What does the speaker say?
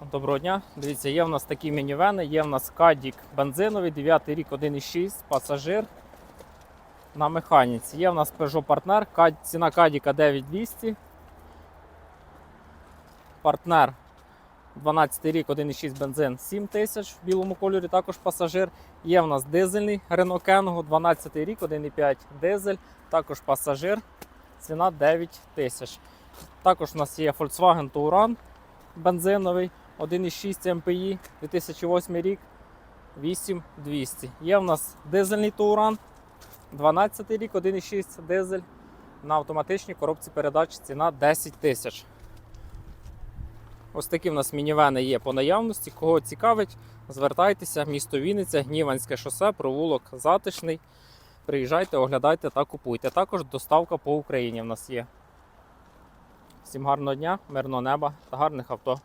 Доброго дня. Дивіться, є в нас такі мінівени, є в нас кадік бензиновий, 9 рік 1,6, пасажир на механіці. Є в нас Peugeot Partner, ціна кадіка 9200. Партнер 12 рік, 1,6 бензин 7 тисяч в білому кольорі, також пасажир. Є в нас дизельний Renault Kangoo, 12 рік, 1,5 дизель, також пасажир. Ціна 9 тисяч. Також у нас є Volkswagen Touran бензиновий 1,6 МПІ 2008 рік 8200. Є в нас дизельний Touran 12 рік, 1,6 дизель на автоматичній коробці передач ціна 10 тисяч. Ось такі в нас мінівени є по наявності. Кого цікавить, звертайтеся, місто Вінниця, Гніванське шосе, провулок Затишний. Приїжджайте, оглядайте та купуйте. Також доставка по Україні в нас є. Всім гарного дня, мирного неба та гарних авто.